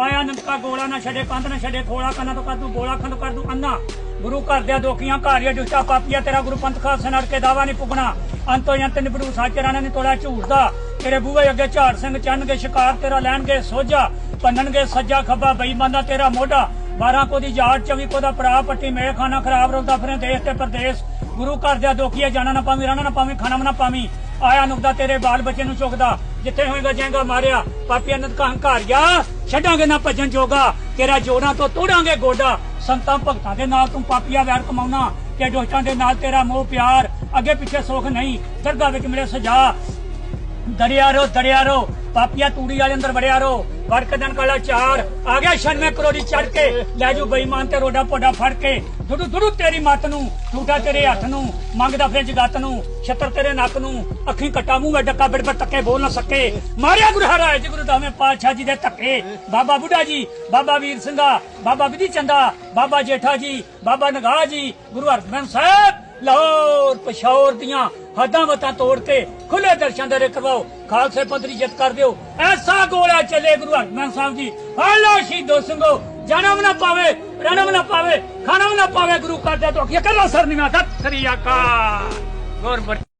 ਆਇਆ ਨੰਦਕਾ ਗੋਲਾ ਨਾ ਛੱਡੇ, ਕੰਧ ਨਾ ਛੱਡੇ, ਖੋਲਾ ਕੰਨਾਂ ਤੋਂ ਕਰ ਦੂ, ਗੋਲਾ ਖੰਡ ਕਰ ਦੂ ਅੰਨਾ ਗੁਰੂ ਘਰ ਦੇ ਦੋਖੀਆਂ ਘਾਰੀਆਂ ਦੁਸ਼ਟਾ ਪਾਪੀਆ, ਤੇਰਾ ਗੁਰੂ ਪੰਥ ਖਾਲਸੇ ਨੜ ਕੇ ਦਾਵਾ ਨਹੀਂ ਪੁੱਗਣਾ। ਅੰਤੋ ਅੰਤ ਨਿਬੜੂ ਸੱਚ ਨੇ ਤੋੜਾ ਝੂਠ ਦਾ। ਤੇਰੇ ਬੂਹੇ ਅੱਗੇ ਝਾੜ ਸਿੰਘ ਚੰਨਗੇ, ਸ਼ਿਕਾਰ ਤੇਰਾ ਲੈਣਗੇ ਸੋਝਾ, ਪੰਨਣਗੇ ਸੱਜਾ ਖੱਬਾ ਬੇਈਮਾਨ ਦਾ ਤੇਰਾ ਮੋਢਾ। 12 ਕੋ ਦੀ ਜਾਟ 24 ਕੋ ਦਾ ਭਰਾ, ਪੱਟੀ ਮੇਲ ਖਾਨਾ ਖਰਾਬ ਰੋਂਦਾ ਫਿਰੇ ਦੇਸ਼ ਤੇ ਪ੍ਰਦੇਸ਼। ਗੁਰੂ ਘਰ ਦੇ ਦੋਖੀਏ ਜਾਣਾ ਨਾ ਪਾਵੀ ਰਹਿਣਾ ਨਾ ਪਾਵੀ, ਖਾਣਾ ਨਾ ਪਾਵੀ। ਆਇਆ ਨੁਕਦਾ, ਤੇਰੇ ਬਾਲ ਬੱਚੇ ਨੂੰ ਚੁੱਕਦਾ, ਜਿੱਥੇ ਹੋਏਗਾ ਜਾਏਗਾ ਮਾਰਿਆ, ਪਾਪੀ ਅਨੰਦ ਕਾਂ ਘਾਰਿਆ ਛੱਡਾਂਗੇ ਨਾ ਭੱਜਣ ਜੋਗਾ, ਤੇਰਾ ਜੋੜਾਂ ਤੋਂ ਤੋੜਾਂਗੇ ਗੋਡਾ, ਸੰਤਾਂ ਭਗਤਾਂ ਦੇ ਨਾਲ ਤੂੰ ਪਾਪੀਆ ਵੈਰ ਕਮਾਉਣਾ, ਤੇ ਦੋਸਤਾਂ ਦੇ ਨਾਲ ਤੇਰਾ ਮੋਹ ਪਿਆਰ, ਅੱਗੇ ਪਿੱਛੇ ਸੁੱਖ ਨਹੀਂ, ਦਰਗਾਹ ਵਿੱਚ ਮਿਲੇ ਸਜਾ ਦਰਿਆ ਰੋ ਦਰਿਆ ਰੋ ਪਾਪੀਆ ਤੂੜੀ ਵਾਲੇ ਅੰਦਰ ਵੜਿਆ ਰੋ। ਵੜਕ ਦਿਨ ਕਾਲਾ ਚਾਰ। ਆ ਗਿਆ 96 ਕਰੋੜੀ ਚੜ ਕੇ। ਲੈ ਜੂ ਬੇਈਮਾਨ ਤੇ ਰੋਡਾ ਪੋਡਾ ਫੜ ਕੇ। ਦੁੱਡੂ ਦੁੱਡੂ ਤੇਰੀ ਮੱਤ ਨੂੰ ਹੱਥ ਨੂੰ, ਮੰਗਦਾ ਫਿਰ ਜਗਤ ਨੂੰ, ਛੱਤਰ ਤੇਰੇ ਨੱਕ ਨੂੰ, ਅੱਖੀਂ ਕੱਟਾ ਮੂੰਹ ਵਿੱਚ ਡੱਕਾ ਬਿੜ ਬਿੜ ਤੱਕੇ ਬੋਲ ਨਾ ਸਕੇ। ਮਾਰਿਆ ਗੁਰੂ ਹਰਾਏ ਜੀ, ਗੁਰੂ ਦਾਵੇਂ ਪਾਤਸ਼ਾਹ ਜੀ ਦੇ ਧੱਕੇ। ਬਾਬਾ ਬੁੱਢਾ ਜੀ, ਬਾਬਾ ਵੀਰ ਸਿੰਘਾ, ਬਾਬਾ ਵਿਧੀ ਚੰਦਾ, ਬਾਬਾ ਜੇਠਾ ਜੀ, ਬਾਬਾ ਨਗਾਹ ਜੀ, ਗੁਰੂ ਹਰਗੋਬਿੰਦ ਸਾਹਿਬ। ਲਾਹੌਰ ਪਸ਼ੌਰ ਦੀਆਂ ਹੱਦਾਂ ਵਤਾਂ ਤੋੜ ਕੇ ਖੁੱਲੇ ਦਰਸ਼ਨ ਦੇ ਕਰਵਾਓ। ਖਾਲਸੇ ਪੰਥ ਦੀ ਜਿੱਤ ਕਰ ਦਿਓ। ਐਸਾ ਗੋਲਾ ਚੱਲੇ ਗੁਰੂ ਹਰਗੋਬਿੰਦ ਸਾਹਿਬ ਜੀ। ਹਾਲੋ ਸ਼ਹੀਦੋ ਸਿੰਘੋ, ਜਨਮ ਨਾ ਪਾਵੇ ਰਣਮ ਨਾ ਪਾਵੇ, ਖਾਨਮ ਨਾ ਪਾਵੇ ਗੁਰੂ ਕਰਦੇ ਤੋਂ ਕੀ ਕਰੋ ਸਰ ਨਿਮਾ ਸਤਿ ਸ੍ਰੀ ਅਕਾਲ। ਗੁਰ